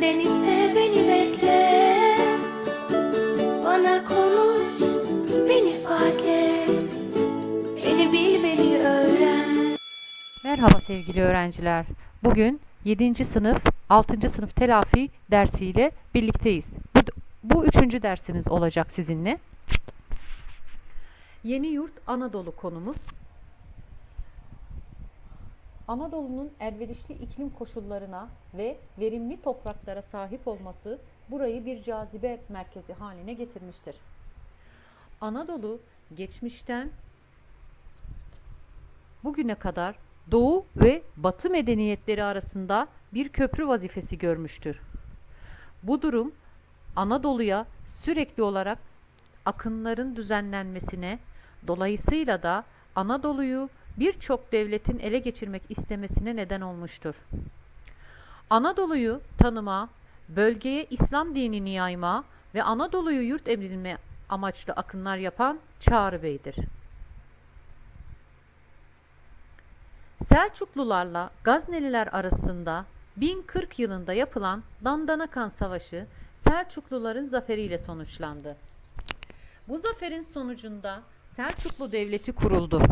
Benden iste beni bekle Bana konuş beni fark et Beni bil beni öğren Merhaba sevgili öğrenciler. Bugün 7. sınıf 6. sınıf telafi dersiyle birlikteyiz. Bu, bu üçüncü dersimiz olacak sizinle. Yeni Yurt Anadolu konumuz. Anadolu'nun elverişli iklim koşullarına ve verimli topraklara sahip olması burayı bir cazibe merkezi haline getirmiştir. Anadolu geçmişten bugüne kadar Doğu ve Batı medeniyetleri arasında bir köprü vazifesi görmüştür. Bu durum Anadolu'ya sürekli olarak akınların düzenlenmesine, dolayısıyla da Anadolu'yu birçok devletin ele geçirmek istemesine neden olmuştur. Anadolu'yu tanıma, bölgeye İslam dinini yayma ve Anadolu'yu yurt edinme amaçlı akınlar yapan Çağrı Bey'dir. Selçuklularla Gazneliler arasında 1040 yılında yapılan Dandanakan Savaşı Selçukluların zaferiyle sonuçlandı. Bu zaferin sonucunda Selçuklu Devleti kuruldu.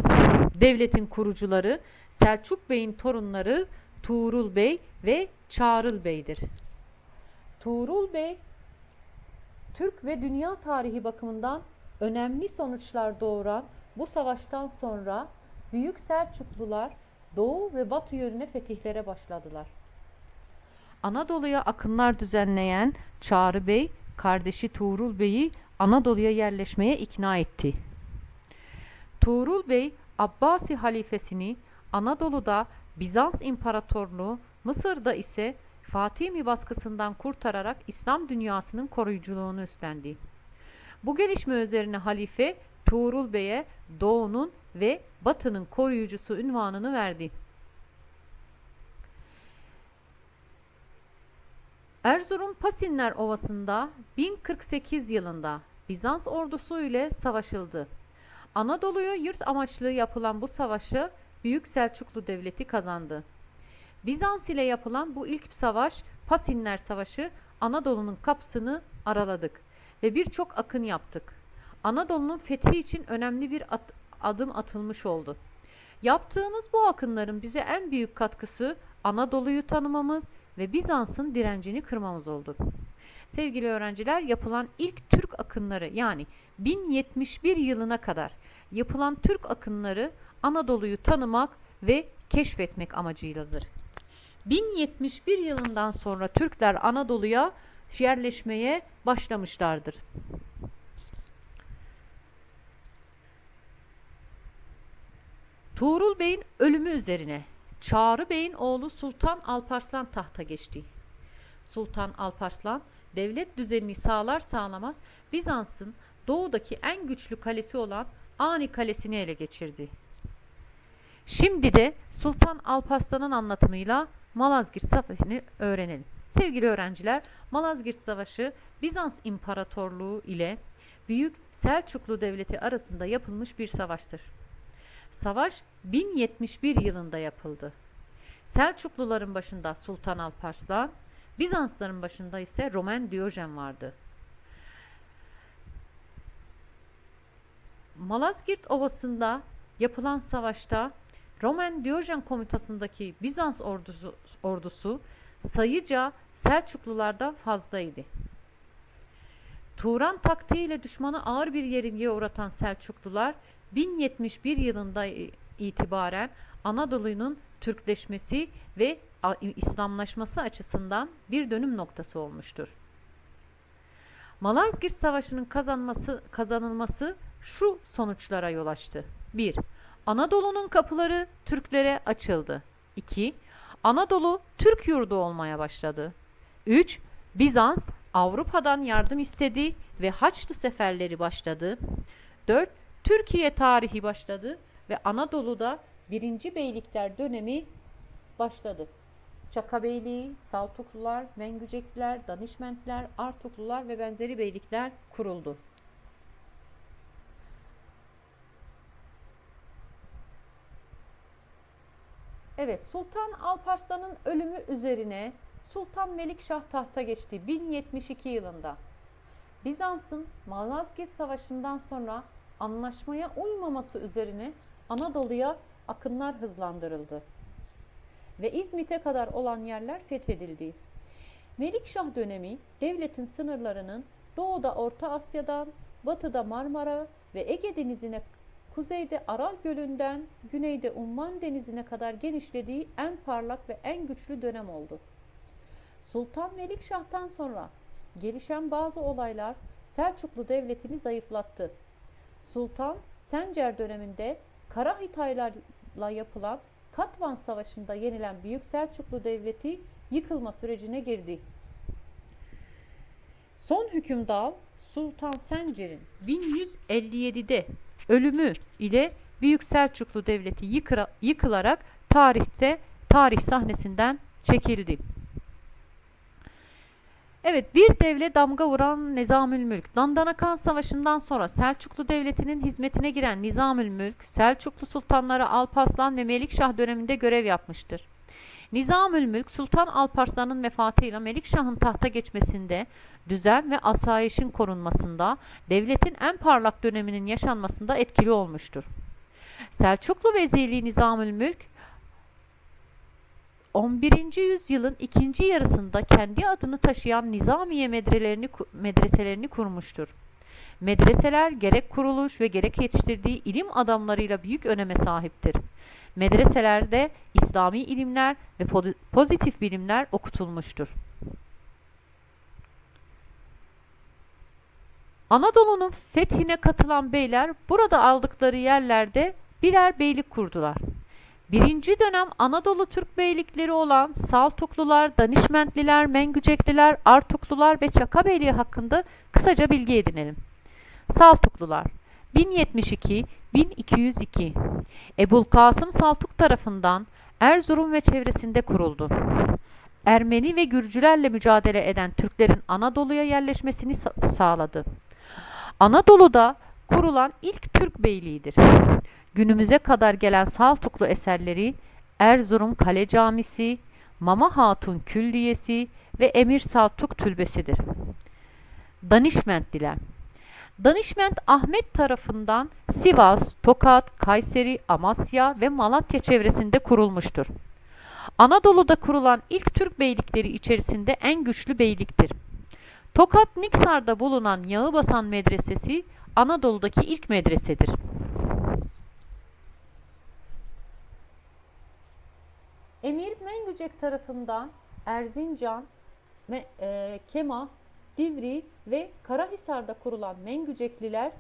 Devletin kurucuları Selçuk Bey'in torunları Tuğrul Bey ve Çağrıl Bey'dir. Tuğrul Bey Türk ve dünya tarihi bakımından önemli sonuçlar doğuran bu savaştan sonra Büyük Selçuklular Doğu ve Batı yönüne fetihlere başladılar. Anadolu'ya akınlar düzenleyen Çağrı Bey, kardeşi Tuğrul Bey'i Anadolu'ya yerleşmeye ikna etti. Tuğrul Bey, Abbasi halifesini Anadolu'da Bizans İmparatorluğu, Mısır'da ise Fatimi baskısından kurtararak İslam dünyasının koruyuculuğunu üstlendi. Bu gelişme üzerine halife Tuğrul Bey'e Doğu'nun ve Batı'nın koruyucusu ünvanını verdi. Erzurum Pasinler Ovası'nda 1048 yılında Bizans ordusu ile savaşıldı. Anadolu'ya yurt amaçlı yapılan bu savaşı Büyük Selçuklu Devleti kazandı. Bizans ile yapılan bu ilk savaş Pasinler Savaşı Anadolu'nun kapısını araladık ve birçok akın yaptık. Anadolu'nun fethi için önemli bir at- adım atılmış oldu. Yaptığımız bu akınların bize en büyük katkısı Anadolu'yu tanımamız ve Bizans'ın direncini kırmamız oldu. Sevgili öğrenciler yapılan ilk Türk akınları yani 1071 yılına kadar yapılan Türk akınları Anadolu'yu tanımak ve keşfetmek amacıyladır. 1071 yılından sonra Türkler Anadolu'ya yerleşmeye başlamışlardır. Tuğrul Bey'in ölümü üzerine Çağrı Bey'in oğlu Sultan Alparslan tahta geçti. Sultan Alparslan devlet düzenini sağlar sağlamaz Bizans'ın doğudaki en güçlü kalesi olan Ani Kalesi'ni ele geçirdi. Şimdi de Sultan Alparslan'ın anlatımıyla Malazgirt Savaşı'nı öğrenelim. Sevgili öğrenciler, Malazgirt Savaşı Bizans İmparatorluğu ile Büyük Selçuklu Devleti arasında yapılmış bir savaştır. Savaş 1071 yılında yapıldı. Selçukluların başında Sultan Alparslan, Bizansların başında ise Roman Diyojen vardı. Malazgirt Ovası'nda yapılan savaşta Roman Diyojen komutasındaki Bizans ordusu, ordusu sayıca Selçuklulardan fazlaydı. Turan taktiğiyle düşmanı ağır bir yenilgiye uğratan Selçuklular 1071 yılında itibaren Anadolu'nun Türkleşmesi ve İslamlaşması açısından bir dönüm noktası olmuştur. Malazgirt Savaşı'nın kazanması, kazanılması şu sonuçlara yol açtı. 1. Anadolu'nun kapıları Türklere açıldı. 2. Anadolu Türk yurdu olmaya başladı. 3. Bizans Avrupa'dan yardım istedi ve Haçlı seferleri başladı. 4. Türkiye tarihi başladı ve Anadolu'da 1. Beylikler dönemi başladı. Çaka Beyliği, Saltuklular, Mengücekliler, Danişmentler, Artuklular ve benzeri beylikler kuruldu. Evet, Sultan Alparslan'ın ölümü üzerine Sultan Melikşah tahta geçti 1072 yılında. Bizans'ın Malazgirt Savaşı'ndan sonra anlaşmaya uymaması üzerine Anadolu'ya akınlar hızlandırıldı ve İzmit'e kadar olan yerler fethedildi. Melikşah dönemi devletin sınırlarının doğuda Orta Asya'dan, batıda Marmara ve Ege Denizi'ne, kuzeyde Aral Gölü'nden, güneyde Umman Denizi'ne kadar genişlediği en parlak ve en güçlü dönem oldu. Sultan Melikşah'tan sonra gelişen bazı olaylar Selçuklu Devleti'ni zayıflattı. Sultan Sencer döneminde Kara Hitaylarla yapılan Katvan Savaşı'nda yenilen Büyük Selçuklu Devleti yıkılma sürecine girdi. Son hükümdar Sultan Sencer'in 1157'de ölümü ile Büyük Selçuklu Devleti yıkıra- yıkılarak tarihte tarih sahnesinden çekildi. Evet bir devle damga vuran Nizamül Mülk. Dandanakan Savaşı'ndan sonra Selçuklu Devleti'nin hizmetine giren Nizamül Mülk, Selçuklu Sultanları Alparslan ve Melikşah döneminde görev yapmıştır. Nizamül Mülk, Sultan Alparslan'ın vefatıyla Melikşah'ın tahta geçmesinde, düzen ve asayişin korunmasında, devletin en parlak döneminin yaşanmasında etkili olmuştur. Selçuklu Vezirliği Nizamül Mülk, 11. yüzyılın ikinci yarısında kendi adını taşıyan Nizamiye medreselerini, medreselerini kurmuştur. Medreseler gerek kuruluş ve gerek yetiştirdiği ilim adamlarıyla büyük öneme sahiptir. Medreselerde İslami ilimler ve pozi- pozitif bilimler okutulmuştur. Anadolu'nun fethine katılan beyler burada aldıkları yerlerde birer beylik kurdular. Birinci dönem Anadolu Türk beylikleri olan Saltuklular, Danişmentliler, Mengücekliler, Artuklular ve Çaka Beyliği hakkında kısaca bilgi edinelim. Saltuklular 1072-1202 Ebul Kasım Saltuk tarafından Erzurum ve çevresinde kuruldu. Ermeni ve Gürcülerle mücadele eden Türklerin Anadolu'ya yerleşmesini sa- sağladı. Anadolu'da kurulan ilk Türk beyliğidir. Günümüze kadar gelen Saltuklu eserleri Erzurum Kale Camisi, Mama Hatun Külliyesi ve Emir Saltuk Türbesidir. Danişmentliler Danişment Ahmet tarafından Sivas, Tokat, Kayseri, Amasya ve Malatya çevresinde kurulmuştur. Anadolu'da kurulan ilk Türk beylikleri içerisinde en güçlü beyliktir. Tokat Niksar'da bulunan Yağıbasan Medresesi Anadolu'daki ilk medresedir. Emir Mengücek tarafından Erzincan, Me- e, Divri ve Karahisar'da kurulan Mengücekliler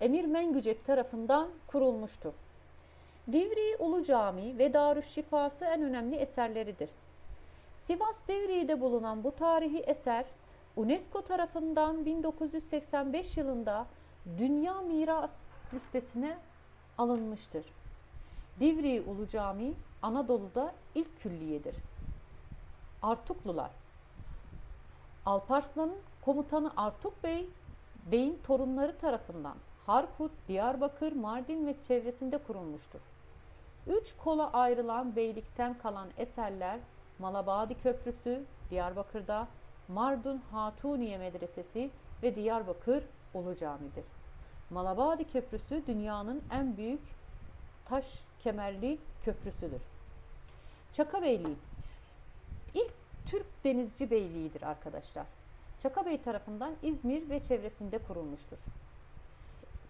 Emir Mengücek tarafından kurulmuştur. Divri Ulu Camii ve Darüşşifası en önemli eserleridir. Sivas Divri'de bulunan bu tarihi eser UNESCO tarafından 1985 yılında Dünya Miras listesine alınmıştır. Divri Ulu Camii Anadolu'da ilk külliyedir. Artuklular Alparslan'ın komutanı Artuk Bey, Bey'in torunları tarafından Harput, Diyarbakır, Mardin ve çevresinde kurulmuştur. Üç kola ayrılan beylikten kalan eserler Malabadi Köprüsü, Diyarbakır'da, Mardun Hatuniye Medresesi ve Diyarbakır Ulu Cami'dir. Malabadi Köprüsü dünyanın en büyük taş kemerli köprüsüdür. Çaka Beyliği ilk Türk denizci beyliğidir arkadaşlar. Çaka Bey tarafından İzmir ve çevresinde kurulmuştur.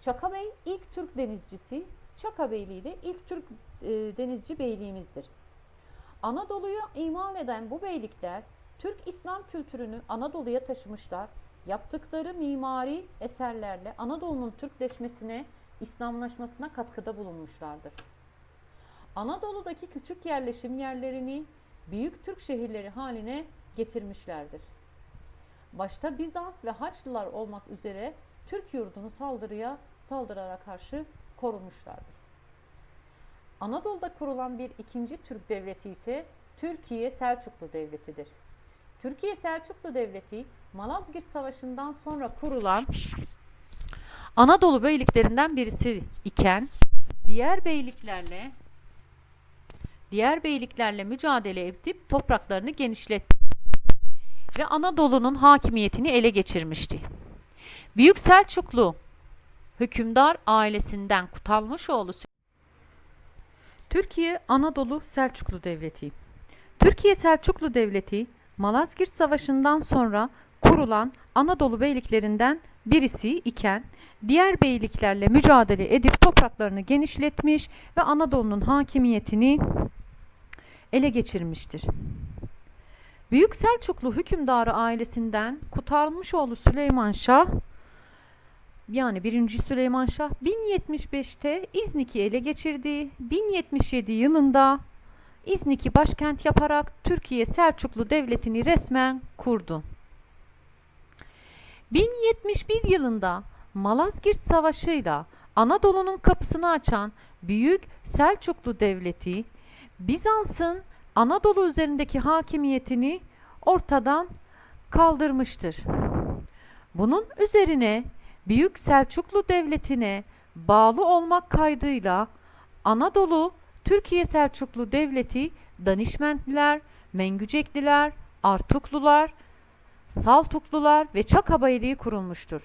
Çaka Bey ilk Türk denizcisi, Çaka Beyliği de ilk Türk e, denizci beyliğimizdir. Anadolu'ya imal eden bu beylikler Türk İslam kültürünü Anadolu'ya taşımışlar. Yaptıkları mimari eserlerle Anadolu'nun Türkleşmesine, İslamlaşmasına katkıda bulunmuşlardır. Anadolu'daki küçük yerleşim yerlerini büyük Türk şehirleri haline getirmişlerdir. Başta Bizans ve Haçlılar olmak üzere Türk yurdunu saldırıya saldırara karşı korumuşlardır. Anadolu'da kurulan bir ikinci Türk devleti ise Türkiye Selçuklu Devleti'dir. Türkiye Selçuklu Devleti Malazgirt Savaşı'ndan sonra kurulan Anadolu beyliklerinden birisi iken diğer beyliklerle diğer beyliklerle mücadele edip topraklarını genişletti ve Anadolu'nun hakimiyetini ele geçirmişti. Büyük Selçuklu hükümdar ailesinden Kutalmışoğlu Türkiye Anadolu Selçuklu Devleti Türkiye Selçuklu Devleti Malazgirt Savaşı'ndan sonra kurulan Anadolu beyliklerinden birisi iken diğer beyliklerle mücadele edip topraklarını genişletmiş ve Anadolu'nun hakimiyetini ele geçirmiştir. Büyük Selçuklu hükümdarı ailesinden Kutalmışoğlu Süleyman Şah yani 1. Süleyman Şah 1075'te İznik'i ele geçirdi. 1077 yılında İznik'i başkent yaparak Türkiye Selçuklu Devleti'ni resmen kurdu. 1071 yılında Malazgirt Savaşı'yla Anadolu'nun kapısını açan Büyük Selçuklu Devleti Bizans'ın Anadolu üzerindeki hakimiyetini ortadan kaldırmıştır. Bunun üzerine Büyük Selçuklu Devleti'ne bağlı olmak kaydıyla Anadolu Türkiye Selçuklu Devleti Danişmentliler, Mengücekliler, Artuklular, Saltuklular ve Çaka kurulmuştur.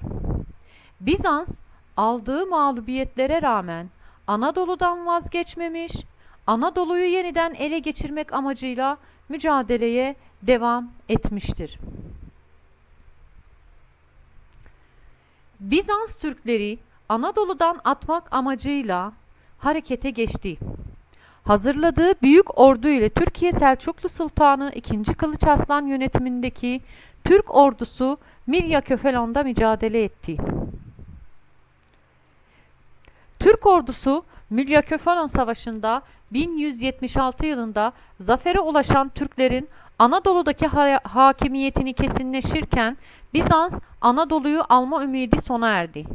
Bizans aldığı mağlubiyetlere rağmen Anadolu'dan vazgeçmemiş, Anadolu'yu yeniden ele geçirmek amacıyla mücadeleye devam etmiştir. Bizans Türkleri Anadolu'dan atmak amacıyla harekete geçti. Hazırladığı büyük ordu ile Türkiye Selçuklu Sultanı II. Kılıç Arslan yönetimindeki Türk ordusu Mirya Köfelon'da mücadele etti. Türk ordusu Mirya Köfelon Savaşı'nda 1176 yılında zafere ulaşan Türklerin Anadolu'daki ha- hakimiyetini kesinleşirken Bizans Anadolu'yu alma ümidi sona erdi.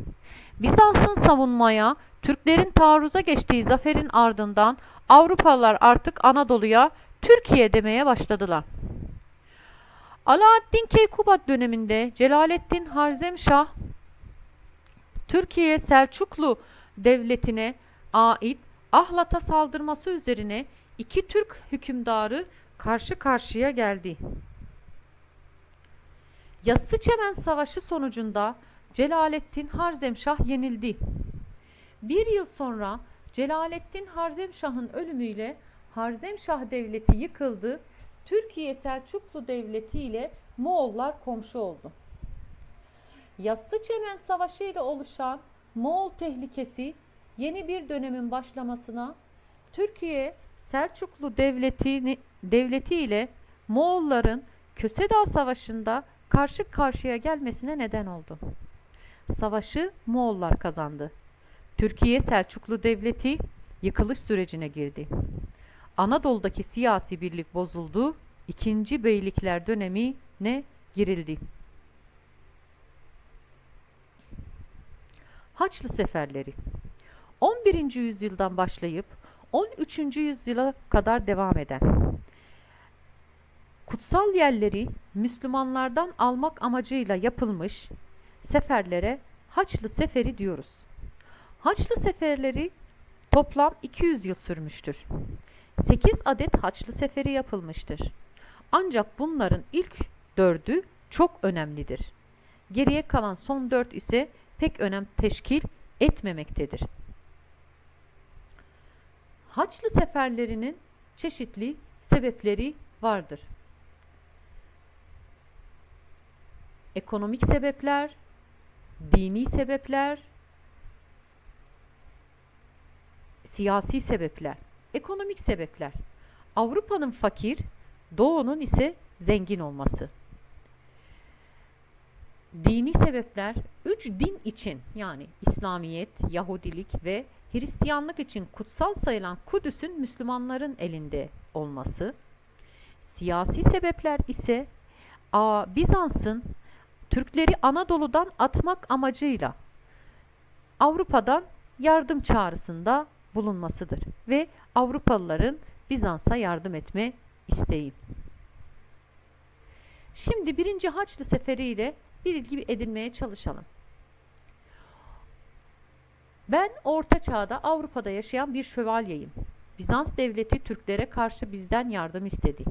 Bizans'ın savunmaya, Türklerin taarruza geçtiği zaferin ardından Avrupalılar artık Anadolu'ya Türkiye demeye başladılar. Alaaddin Keykubat döneminde Celaleddin Harzemşah Türkiye Selçuklu Devleti'ne ait Ahlat'a saldırması üzerine iki Türk hükümdarı karşı karşıya geldi. Yassıçemen Savaşı sonucunda Celaleddin Harzemşah yenildi. Bir yıl sonra Celaleddin Harzemşah'ın ölümüyle Harzemşah Devleti yıkıldı. Türkiye Selçuklu Devleti ile Moğollar komşu oldu. Yassıçemen Savaşı ile oluşan Moğol tehlikesi yeni bir dönemin başlamasına Türkiye Selçuklu Devleti, devleti ile Moğolların Kösedağ Savaşı'nda karşı karşıya gelmesine neden oldu. Savaşı Moğollar kazandı. Türkiye Selçuklu Devleti yıkılış sürecine girdi. Anadolu'daki siyasi birlik bozuldu. İkinci Beylikler dönemine girildi. Haçlı seferleri 11. yüzyıldan başlayıp 13. yüzyıla kadar devam eden kutsal yerleri Müslümanlardan almak amacıyla yapılmış seferlere Haçlı Seferi diyoruz. Haçlı seferleri toplam 200 yıl sürmüştür. 8 adet Haçlı Seferi yapılmıştır. Ancak bunların ilk dördü çok önemlidir. Geriye kalan son dört ise pek önem teşkil etmemektedir. Haçlı seferlerinin çeşitli sebepleri vardır. Ekonomik sebepler, dini sebepler, siyasi sebepler. Ekonomik sebepler. Avrupa'nın fakir, Doğu'nun ise zengin olması. Dini sebepler üç din için yani İslamiyet, Yahudilik ve Hristiyanlık için kutsal sayılan Kudüs'ün Müslümanların elinde olması. Siyasi sebepler ise a, Bizans'ın Türkleri Anadolu'dan atmak amacıyla Avrupa'dan yardım çağrısında bulunmasıdır ve Avrupalıların Bizans'a yardım etme isteği. Şimdi birinci Haçlı Seferi ile bir ilgi edinmeye çalışalım. Ben Orta Çağ'da Avrupa'da yaşayan bir şövalyeyim. Bizans devleti Türklere karşı bizden yardım istedi.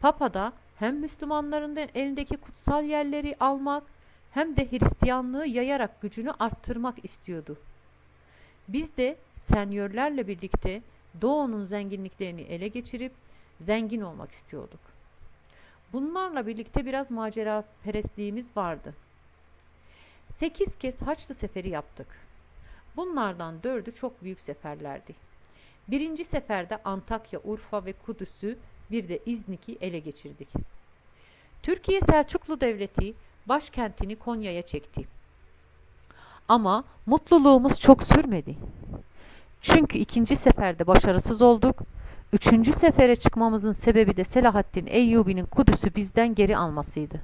Papa da hem Müslümanların elindeki kutsal yerleri almak hem de Hristiyanlığı yayarak gücünü arttırmak istiyordu. Biz de senyörlerle birlikte Doğu'nun zenginliklerini ele geçirip zengin olmak istiyorduk. Bunlarla birlikte biraz macera perestliğimiz vardı. Sekiz kez Haçlı seferi yaptık. Bunlardan dördü çok büyük seferlerdi. Birinci seferde Antakya, Urfa ve Kudüs'ü bir de İznik'i ele geçirdik. Türkiye Selçuklu Devleti başkentini Konya'ya çekti. Ama mutluluğumuz çok sürmedi. Çünkü ikinci seferde başarısız olduk. Üçüncü sefere çıkmamızın sebebi de Selahaddin Eyyubi'nin Kudüs'ü bizden geri almasıydı.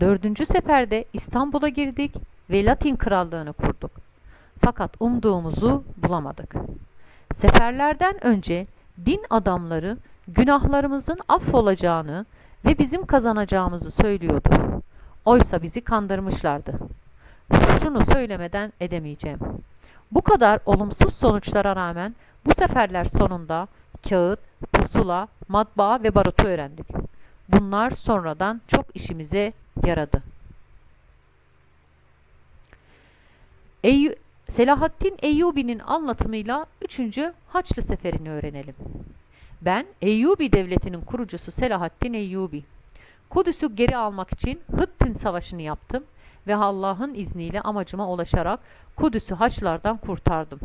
Dördüncü seferde İstanbul'a girdik ve Latin krallığını kurduk. Fakat umduğumuzu bulamadık. Seferlerden önce din adamları günahlarımızın affolacağını ve bizim kazanacağımızı söylüyordu. Oysa bizi kandırmışlardı. Şunu söylemeden edemeyeceğim. Bu kadar olumsuz sonuçlara rağmen bu seferler sonunda kağıt, pusula, matbaa ve barutu öğrendik. Bunlar sonradan çok işimize yaradı. Eyyü Selahaddin Eyyubi'nin anlatımıyla 3. Haçlı Seferi'ni öğrenelim. Ben Eyyubi Devleti'nin kurucusu Selahaddin Eyyubi. Kudüs'ü geri almak için Hıttin Savaşı'nı yaptım ve Allah'ın izniyle amacıma ulaşarak Kudüs'ü Haçlardan kurtardım.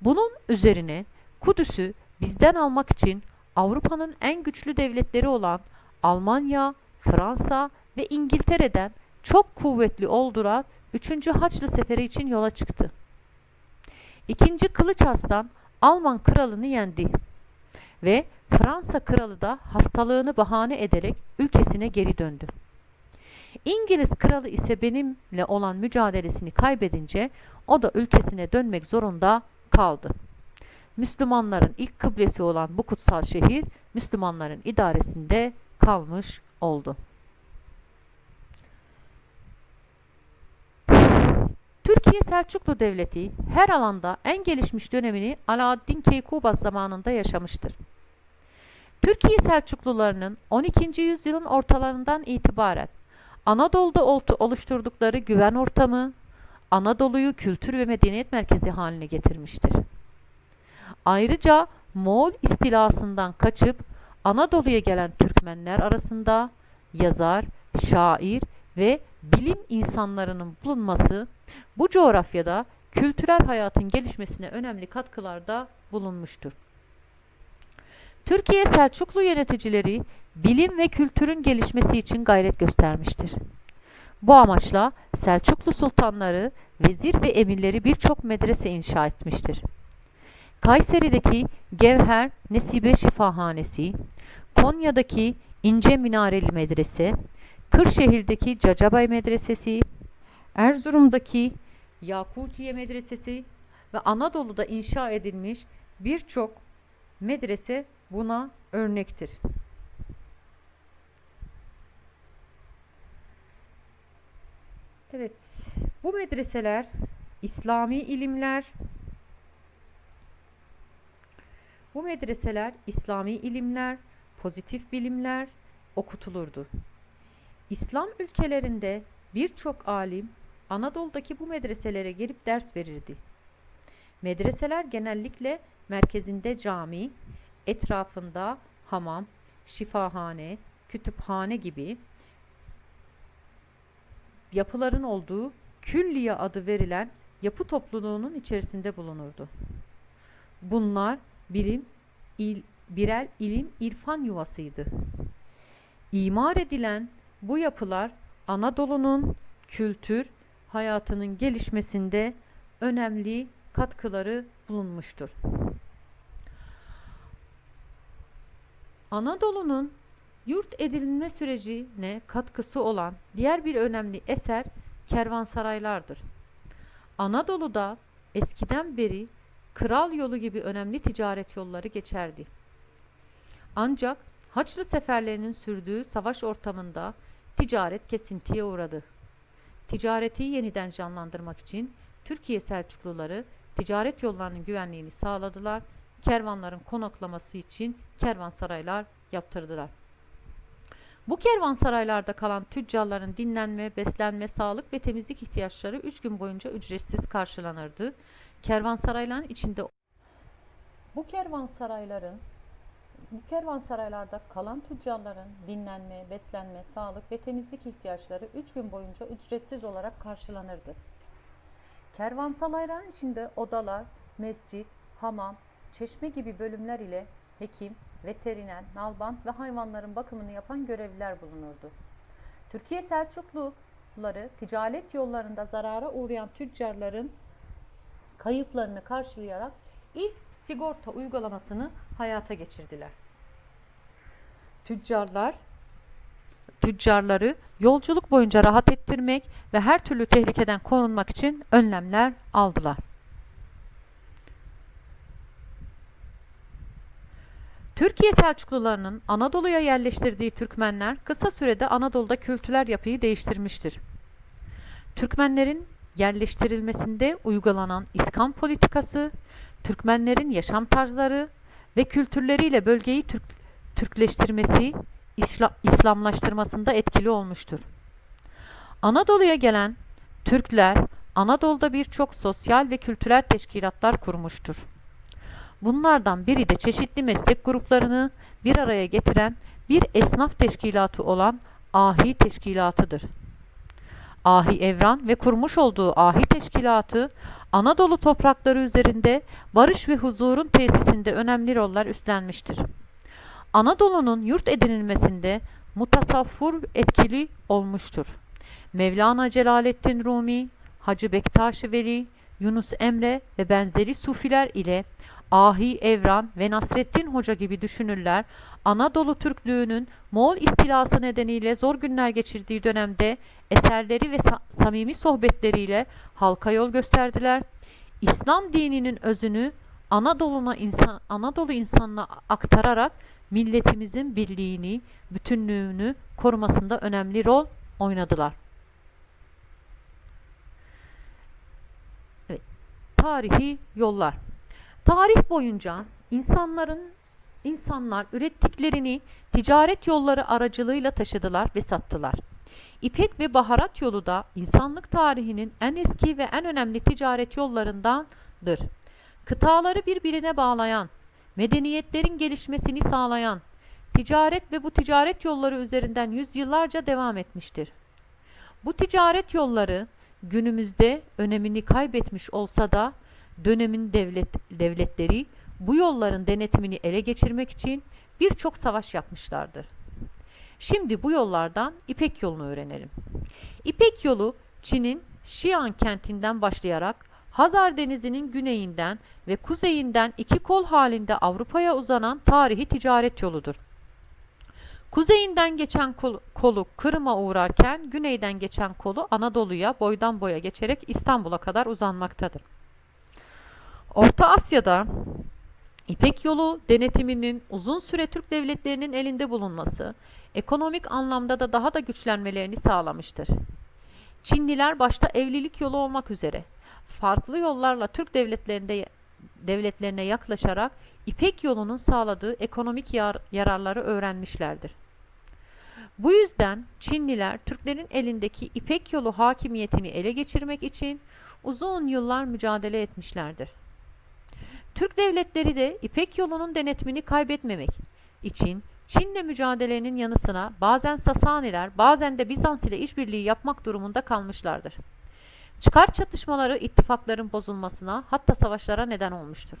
Bunun üzerine Kudüs'ü bizden almak için Avrupa'nın en güçlü devletleri olan Almanya, Fransa ve İngiltere'den çok kuvvetli olduran 3. Haçlı Seferi için yola çıktı. İkinci Kılıç Arslan Alman kralını yendi ve Fransa kralı da hastalığını bahane ederek ülkesine geri döndü. İngiliz kralı ise benimle olan mücadelesini kaybedince o da ülkesine dönmek zorunda kaldı. Müslümanların ilk kıblesi olan bu kutsal şehir Müslümanların idaresinde kalmış oldu. Türkiye Selçuklu Devleti her alanda en gelişmiş dönemini Alaaddin Keykubaz zamanında yaşamıştır. Türkiye Selçuklularının 12. yüzyılın ortalarından itibaren Anadolu'da oluşturdukları güven ortamı, Anadolu'yu kültür ve medeniyet merkezi haline getirmiştir. Ayrıca Moğol istilasından kaçıp Anadolu'ya gelen Türkmenler arasında yazar, şair ve bilim insanlarının bulunması bu coğrafyada kültürel hayatın gelişmesine önemli katkılarda bulunmuştur. Türkiye Selçuklu yöneticileri bilim ve kültürün gelişmesi için gayret göstermiştir. Bu amaçla Selçuklu sultanları, vezir ve emirleri birçok medrese inşa etmiştir. Kayseri'deki Gevher Nesibe Şifahanesi, Konya'daki İnce Minareli Medrese, Kırşehir'deki Cacabay Medresesi, Erzurum'daki Yakutiye Medresesi ve Anadolu'da inşa edilmiş birçok medrese buna örnektir. Evet, bu medreseler İslami ilimler, bu medreseler İslami ilimler, pozitif bilimler okutulurdu. İslam ülkelerinde birçok alim Anadolu'daki bu medreselere gelip ders verirdi. Medreseler genellikle merkezinde cami, etrafında hamam, şifahane, kütüphane gibi yapıların olduğu külliye adı verilen yapı topluluğunun içerisinde bulunurdu. Bunlar bilim, il, birel ilim, irfan yuvasıydı. İmar edilen bu yapılar Anadolu'nun kültür hayatının gelişmesinde önemli katkıları bulunmuştur. Anadolu'nun yurt edilme sürecine katkısı olan diğer bir önemli eser kervansaraylardır. Anadolu'da eskiden beri kral yolu gibi önemli ticaret yolları geçerdi. Ancak Haçlı seferlerinin sürdüğü savaş ortamında ticaret kesintiye uğradı. Ticareti yeniden canlandırmak için Türkiye Selçukluları ticaret yollarının güvenliğini sağladılar kervanların konaklaması için kervansaraylar yaptırdılar. Bu kervansaraylarda kalan tüccarların dinlenme, beslenme, sağlık ve temizlik ihtiyaçları 3 gün boyunca ücretsiz karşılanırdı. Kervansarayların içinde bu kervansarayların bu kervansaraylarda kalan tüccarların dinlenme, beslenme, sağlık ve temizlik ihtiyaçları 3 gün boyunca ücretsiz olarak karşılanırdı. Kervansarayların içinde odalar, mescit, hamam, çeşme gibi bölümler ile hekim, veteriner, nalbant ve hayvanların bakımını yapan görevliler bulunurdu. Türkiye Selçukluları ticaret yollarında zarara uğrayan tüccarların kayıplarını karşılayarak ilk sigorta uygulamasını hayata geçirdiler. Tüccarlar tüccarları yolculuk boyunca rahat ettirmek ve her türlü tehlikeden korunmak için önlemler aldılar. Türkiye Selçuklularının Anadolu'ya yerleştirdiği Türkmenler kısa sürede Anadolu'da kültürel yapıyı değiştirmiştir. Türkmenlerin yerleştirilmesinde uygulanan İskan politikası, Türkmenlerin yaşam tarzları ve kültürleriyle bölgeyi Türk, Türkleştirmesi, İsla, İslamlaştırmasında etkili olmuştur. Anadolu'ya gelen Türkler Anadolu'da birçok sosyal ve kültürel teşkilatlar kurmuştur. Bunlardan biri de çeşitli meslek gruplarını bir araya getiren bir esnaf teşkilatı olan Ahi Teşkilatı'dır. Ahi Evran ve kurmuş olduğu Ahi Teşkilatı Anadolu toprakları üzerinde barış ve huzurun tesisinde önemli roller üstlenmiştir. Anadolu'nun yurt edinilmesinde mutasaffur etkili olmuştur. Mevlana Celaleddin Rumi, Hacı Bektaş-ı Veli, Yunus Emre ve benzeri sufiler ile Ahi Evran ve Nasreddin Hoca gibi düşünürler Anadolu Türklüğünün Moğol istilası nedeniyle zor günler geçirdiği dönemde eserleri ve sa- samimi sohbetleriyle halka yol gösterdiler. İslam dininin özünü Anadolu'na insan Anadolu insanına aktararak milletimizin birliğini, bütünlüğünü korumasında önemli rol oynadılar. Evet. Tarihi yollar. Tarih boyunca insanların insanlar ürettiklerini ticaret yolları aracılığıyla taşıdılar ve sattılar. İpek ve baharat yolu da insanlık tarihinin en eski ve en önemli ticaret yollarındandır. Kıtaları birbirine bağlayan, medeniyetlerin gelişmesini sağlayan, ticaret ve bu ticaret yolları üzerinden yüzyıllarca devam etmiştir. Bu ticaret yolları günümüzde önemini kaybetmiş olsa da dönemin devlet, devletleri bu yolların denetimini ele geçirmek için birçok savaş yapmışlardır. Şimdi bu yollardan İpek yolunu öğrenelim. İpek yolu Çin'in Xi'an kentinden başlayarak Hazar Denizi'nin güneyinden ve kuzeyinden iki kol halinde Avrupa'ya uzanan tarihi ticaret yoludur. Kuzeyinden geçen kol- kolu Kırım'a uğrarken güneyden geçen kolu Anadolu'ya boydan boya geçerek İstanbul'a kadar uzanmaktadır. Orta Asya'da İpek yolu denetiminin uzun süre Türk devletlerinin elinde bulunması, ekonomik anlamda da daha da güçlenmelerini sağlamıştır. Çinliler başta evlilik yolu olmak üzere farklı yollarla Türk devletlerinde devletlerine yaklaşarak İpek yolunun sağladığı ekonomik yar- yararları öğrenmişlerdir. Bu yüzden Çinliler Türklerin elindeki İpek yolu hakimiyetini ele geçirmek için uzun yıllar mücadele etmişlerdir. Türk devletleri de İpek yolunun denetimini kaybetmemek için Çin'le mücadelenin yanı sıra bazen Sasaniler, bazen de Bizans ile işbirliği yapmak durumunda kalmışlardır. Çıkar çatışmaları ittifakların bozulmasına hatta savaşlara neden olmuştur.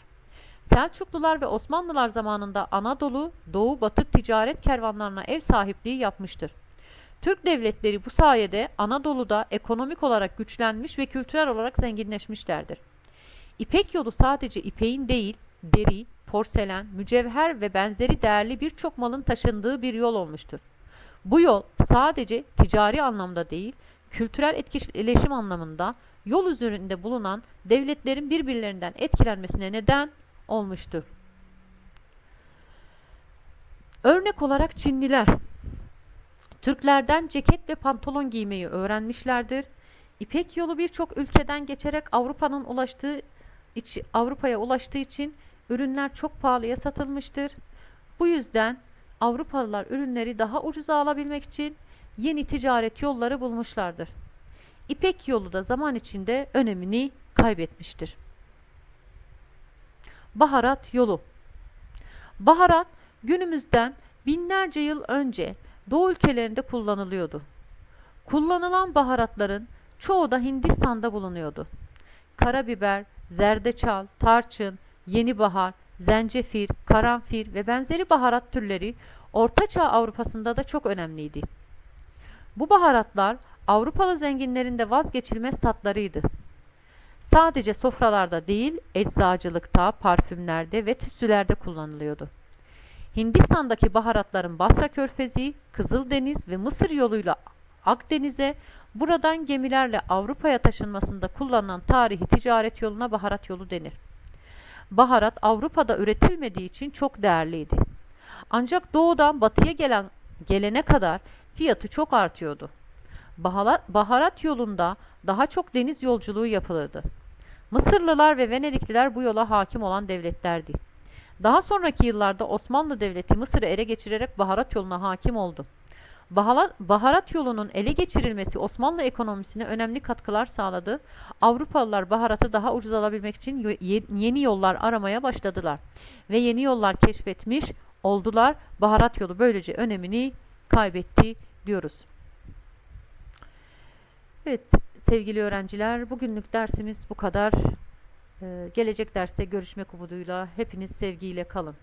Selçuklular ve Osmanlılar zamanında Anadolu, Doğu, Batı ticaret kervanlarına ev sahipliği yapmıştır. Türk devletleri bu sayede Anadolu'da ekonomik olarak güçlenmiş ve kültürel olarak zenginleşmişlerdir. İpek yolu sadece ipeğin değil, deri, porselen, mücevher ve benzeri değerli birçok malın taşındığı bir yol olmuştur. Bu yol sadece ticari anlamda değil, kültürel etkileşim anlamında yol üzerinde bulunan devletlerin birbirlerinden etkilenmesine neden olmuştur. Örnek olarak Çinliler Türklerden ceket ve pantolon giymeyi öğrenmişlerdir. İpek yolu birçok ülkeden geçerek Avrupa'nın ulaştığı Avrupa'ya ulaştığı için ürünler çok pahalıya satılmıştır. Bu yüzden Avrupalılar ürünleri daha ucuza alabilmek için yeni ticaret yolları bulmuşlardır. İpek yolu da zaman içinde önemini kaybetmiştir. Baharat yolu Baharat günümüzden binlerce yıl önce Doğu ülkelerinde kullanılıyordu. Kullanılan baharatların çoğu da Hindistan'da bulunuyordu. Karabiber, zerdeçal, tarçın, yeni bahar, zencefil, karanfil ve benzeri baharat türleri Ortaçağ Avrupa'sında da çok önemliydi. Bu baharatlar Avrupalı zenginlerin de vazgeçilmez tatlarıydı. Sadece sofralarda değil, eczacılıkta, parfümlerde ve tütsülerde kullanılıyordu. Hindistan'daki baharatların Basra Körfezi, Kızıldeniz ve Mısır yoluyla Akdeniz'e, buradan gemilerle Avrupa'ya taşınmasında kullanılan tarihi ticaret yoluna baharat yolu denir. Baharat Avrupa'da üretilmediği için çok değerliydi. Ancak doğudan batıya gelen gelene kadar fiyatı çok artıyordu. Baharat, yolunda daha çok deniz yolculuğu yapılırdı. Mısırlılar ve Venedikliler bu yola hakim olan devletlerdi. Daha sonraki yıllarda Osmanlı Devleti Mısır'ı ele geçirerek baharat yoluna hakim oldu. Baharat, yolunun ele geçirilmesi Osmanlı ekonomisine önemli katkılar sağladı. Avrupalılar baharatı daha ucuz alabilmek için yeni yollar aramaya başladılar. Ve yeni yollar keşfetmiş oldular. Baharat yolu böylece önemini kaybetti diyoruz. Evet sevgili öğrenciler bugünlük dersimiz bu kadar. Ee, gelecek derste görüşmek umuduyla hepiniz sevgiyle kalın.